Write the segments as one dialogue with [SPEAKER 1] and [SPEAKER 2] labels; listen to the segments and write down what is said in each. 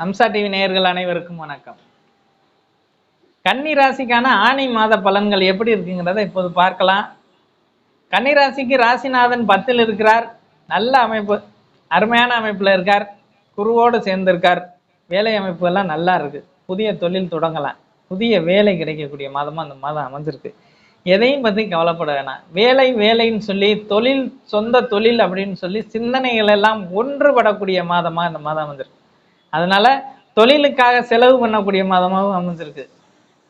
[SPEAKER 1] Amsa TV நேயர்கள் அனைவருக்கும் வணக்கம். கன்னி ராசிக்கான ஆணை மாத பலன்கள் எப்படி இருக்குங்கிறத இப்போது பார்க்கலாம். கன்னி ராசிக்கு ராசிநாதன் பத்தில் இருக்கிறார். நல்ல அமைப்பு அருமையான அமைப்பில் இருக்கார். குருவோடு சேர்ந்திருக்கார். வேலை அமைப்பு எல்லாம் நல்லா இருக்கு. புதிய தொழில் தொடங்கலாம். புதிய வேலை கிடைக்கக்கூடிய மாதமா அந்த மாதம் அமைஞ்சிருக்கு. எதையும் பற்றி கவலைப்பட வேணாம். வேலை வேலைன்னு சொல்லி தொழில் சொந்த தொழில் அப்படின்னு சொல்லி சிந்தனைகள் எல்லாம் ஒன்றுபடக்கூடிய மாதமா இந்த மாதம் அமைஞ்சிருக்கு. அதனால தொழிலுக்காக செலவு பண்ணக்கூடிய மாதமாகவும் அமைஞ்சிருக்கு.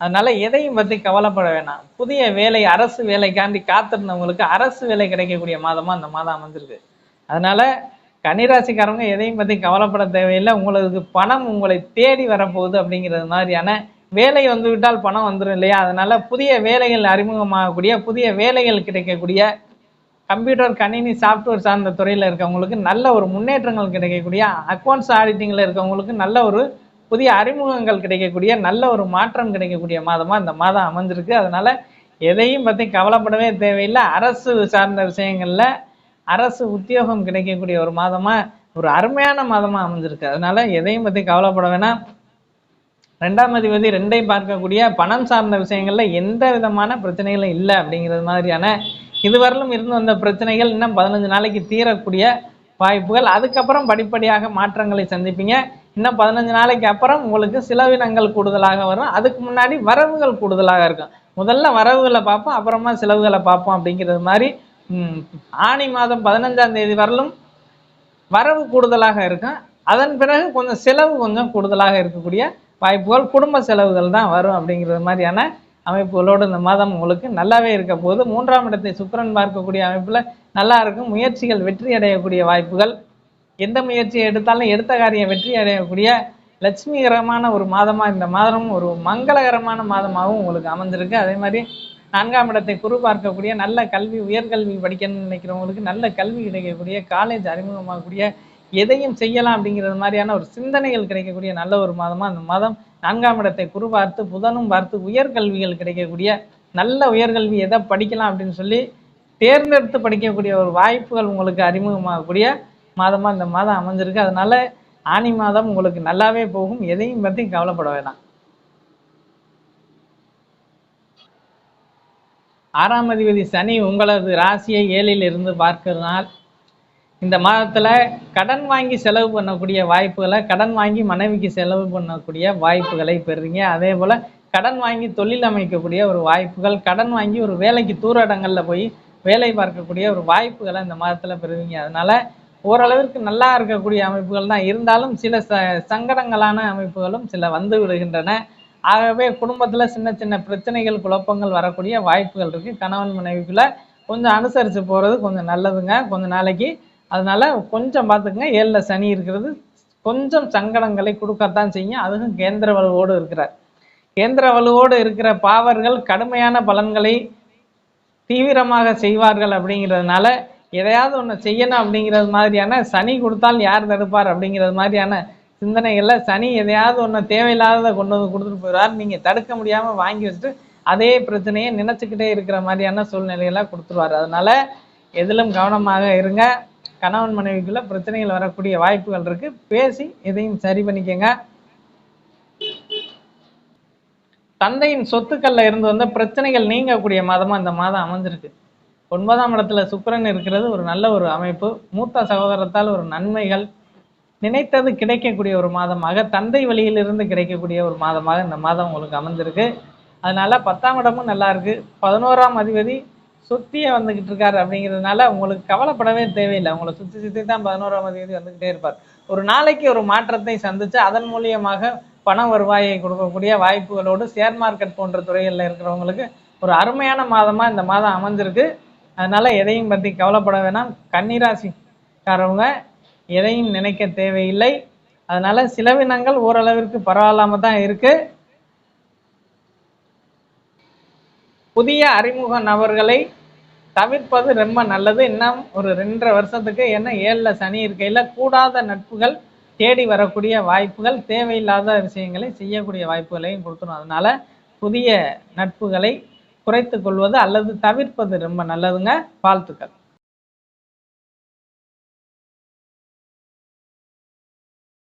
[SPEAKER 1] அதனால எதையும் பற்றி கவலைப்பட வேணாம். புதிய வேலை அரசு வேலைக்காண்டி காத்திருந்தவங்களுக்கு அரசு வேலை கிடைக்கக்கூடிய மாதமாக அந்த மாதம் அமைஞ்சிருக்கு. அதனால கன்னிராசிக்காரங்க எதையும் பற்றி கவலைப்பட தேவையில்லை. உங்களுக்கு பணம் உங்களை தேடி வரப்போகுது அப்படிங்கிறது மாதிரியான வேலை வந்து விட்டால் பணம் வந்துடும் இல்லையா? அதனால புதிய வேலைகள் அறிமுகமாகக்கூடிய புதிய வேலைகள் கிடைக்கக்கூடிய கம்ப்யூட்டர் கணினி சாஃப்ட்வேர் சார்ந்த துறையில் இருக்கவங்களுக்கு நல்ல ஒரு முன்னேற்றங்கள் கிடைக்கக்கூடிய அக்கௌண்ட்ஸ் ஆடிட்டிங்கில் இருக்கவங்களுக்கு நல்ல ஒரு புதிய அறிமுகங்கள் கிடைக்கக்கூடிய நல்ல ஒரு மாற்றம் கிடைக்கக்கூடிய மாதமாக இந்த மாதம் அமைஞ்சிருக்கு. அதனால் எதையும் பற்றி கவலைப்படவே தேவையில்லை. அரசு சார்ந்த விஷயங்களில் அரசு உத்தியோகம் கிடைக்கக்கூடிய ஒரு மாதமாக ஒரு அருமையான மாதமாக அமைஞ்சிருக்கு. அதனால் எதையும் பற்றி கவலைப்பட வேணாம். ரெண்டாம் அதிபதி ரெண்டையும் பார்க்கக்கூடிய பணம் சார்ந்த விஷயங்களில் எந்த விதமான பிரச்சனைகளும் இல்லை அப்படிங்கிறது மாதிரியான இதுவரையிலும் இருந்து வந்த பிரச்சனைகள் இன்னும் பதினஞ்சு நாளைக்கு தீரக்கூடிய வாய்ப்புகள். அதுக்கப்புறம் படிப்படியாக மாற்றங்களை சந்திப்பீங்க. இன்னும் பதினஞ்சு நாளைக்கு அப்புறம் உங்களுக்கு செலவினங்கள் கூடுதலாக வரும். அதுக்கு முன்னாடி வரவுகள் கூடுதலாக இருக்கும். முதல்ல வரவுகளை பார்ப்போம் அப்புறமா செலவுகளை பார்ப்போம் அப்படிங்கிறது மாதிரி ஆணி ஆனி மாதம் பதினஞ்சாம் தேதி வரலும் வரவு கூடுதலாக இருக்கும். அதன் பிறகு கொஞ்சம் செலவு கொஞ்சம் கூடுதலாக இருக்கக்கூடிய வாய்ப்புகள் குடும்ப செலவுகள் தான் வரும் அப்படிங்கிறது மாதிரியான அமைப்புகளோடு இந்த மாதம் உங்களுக்கு நல்லாவே இருக்க போது மூன்றாம் இடத்தை சுக்கரன் பார்க்கக்கூடிய அமைப்பில் நல்லா இருக்கும். முயற்சிகள் வெற்றி அடையக்கூடிய வாய்ப்புகள். எந்த முயற்சியை எடுத்தாலும் எடுத்த காரியம் வெற்றி அடையக்கூடிய லட்சுமிகரமான ஒரு மாதமாக இந்த மாதம் ஒரு மங்களகரமான மாதமாகவும் உங்களுக்கு அமைஞ்சிருக்கு. அதே மாதிரி நான்காம் இடத்தை குரு பார்க்கக்கூடிய நல்ல கல்வி உயர்கல்வி படிக்கணும்னு நினைக்கிறவங்களுக்கு நல்ல கல்வி கிடைக்கக்கூடிய காலேஜ் அறிமுகமாகக்கூடிய எதையும் செய்யலாம் அப்படிங்கிறது மாதிரியான ஒரு சிந்தனைகள் கிடைக்கக்கூடிய நல்ல ஒரு மாதமாக அந்த மாதம் நான்காம் இடத்தை குரு பார்த்து புதனும் பார்த்து உயர்கல்விகள் கிடைக்கக்கூடிய நல்ல உயர்கல்வி எதை படிக்கலாம் அப்படின்னு சொல்லி தேர்ந்தெடுத்து படிக்கக்கூடிய ஒரு வாய்ப்புகள் உங்களுக்கு அறிமுகமாகக்கூடிய மாதமாக இந்த மாதம் அமைஞ்சிருக்கு. அதனால ஆனி மாதம் உங்களுக்கு நல்லாவே போகும். எதையும் பற்றி கவலைப்பட வேணாம். ஆறாம் அதிபதி சனி உங்களது ராசியை ஏழில் இருந்து பார்க்கிறதுனால் இந்த மாதத்தில் கடன் வாங்கி செலவு பண்ணக்கூடிய வாய்ப்புகளை கடன் வாங்கி மனைவிக்கு செலவு பண்ணக்கூடிய வாய்ப்புகளை பெறுறீங்க. அதே போல் கடன் வாங்கி தொழில் அமைக்கக்கூடிய ஒரு வாய்ப்புகள் கடன் வாங்கி ஒரு வேலைக்கு தூர இடங்களில் போய் வேலை பார்க்கக்கூடிய ஒரு வாய்ப்புகளை இந்த மாதத்தில் பெறுவீங்க. அதனால் ஓரளவிற்கு நல்லா இருக்கக்கூடிய அமைப்புகள் தான். இருந்தாலும் சில ச சங்கடங்களான அமைப்புகளும் சில வந்து விடுகின்றன. ஆகவே குடும்பத்தில் சின்ன சின்ன பிரச்சனைகள் குழப்பங்கள் வரக்கூடிய வாய்ப்புகள் இருக்குது கணவன் மனைவிக்குள்ளே கொஞ்சம் அனுசரித்து போகிறது கொஞ்சம் நல்லதுங்க. கொஞ்சம் நாளைக்கு அதனால கொஞ்சம் பார்த்துக்குங்க. ஏழில் சனி இருக்கிறது. கொஞ்சம் சங்கடங்களை கொடுக்கத்தான் செய்யும். அதுவும் கேந்திர வலுவோடு இருக்கிறார். கேந்திர வலுவோடு இருக்கிற பாவர்கள் கடுமையான பலன்களை தீவிரமாக செய்வார்கள் அப்படிங்கிறதுனால எதையாவது ஒன்று செய்யணும் அப்படிங்கிறது மாதிரியான சனி கொடுத்தால் யார் தடுப்பார் அப்படிங்கிறது மாதிரியான சிந்தனைகளில் சனி எதையாவது ஒன்று தேவையில்லாததை கொண்டு வந்து கொடுத்துட்டு போயிடுவார். நீங்கள் தடுக்க முடியாமல் வாங்கி வச்சுட்டு அதே பிரச்சனையை நினச்சிக்கிட்டே இருக்கிற மாதிரியான சூழ்நிலையெல்லாம் கொடுத்துருவார். அதனால எதிலும் கவனமாக இருங்க. கணவன் மனைவிக்குள்ள பிரச்சனைகள் வரக்கூடிய வாய்ப்புகள் இருக்கு. பேசி எதையும் சரி பண்ணிக்கங்க. தந்தையின் சொத்துக்கள்ல இருந்து வந்த பிரச்சனைகள் நீங்கக்கூடிய மாதமா இந்த மாதம் அமைஞ்சிருக்கு. ஒன்பதாம் இடத்துல சுக்கரன் இருக்கிறது ஒரு நல்ல ஒரு அமைப்பு. மூத்த சகோதரத்தால் ஒரு நன்மைகள். நினைத்தது கிடைக்கக்கூடிய ஒரு மாதமாக தந்தை வழியிலிருந்து கிடைக்கக்கூடிய ஒரு மாதமாக இந்த மாதம் உங்களுக்கு அமைஞ்சிருக்கு. அதனால பத்தாம் இடமும் நல்லா இருக்கு. பதினோராம் அதிபதி சுத்தியே வந்துகிட்டு இருக்காரு அப்படிங்கிறதுனால உங்களுக்கு கவலைப்படவே தேவையில்லை. உங்களை சுத்தி சுத்தி தான் பதினோராம் தேதி வந்துகிட்டே இருப்பார். ஒரு நாளைக்கு ஒரு மாற்றத்தை சந்திச்சு அதன் மூலியமாக பண வருவாயை கொடுக்கக்கூடிய வாய்ப்புகளோடு ஷேர் மார்க்கெட் போன்ற துறைகளில் இருக்கிறவங்களுக்கு ஒரு அருமையான மாதமா இந்த மாதம் அமைஞ்சிருக்கு. அதனால எதையும் பற்றி கவலைப்பட வேணாம். கன்னிராசிக்காரவங்க எதையும் நினைக்க தேவையில்லை. அதனால சிலவினங்கள் ஓரளவிற்கு பரவாயில்லாம தான் இருக்கு. புதிய அறிமுக நபர்களை தவிர்ப்பது ரொம்ப நல்லது. இன்னும் ஒரு ரெண்டரை வருஷத்துக்கு என்ன ஏழில் சனி இருக்கையில் கூடாத நட்புகள் தேடி வரக்கூடிய வாய்ப்புகள் தேவையில்லாத விஷயங்களை செய்யக்கூடிய வாய்ப்புகளையும் கொடுத்துரும் அதனால புதிய நட்புகளை குறைத்து கொள்வது அல்லது தவிர்ப்பது ரொம்ப நல்லதுங்க. வாழ்த்துக்கள்.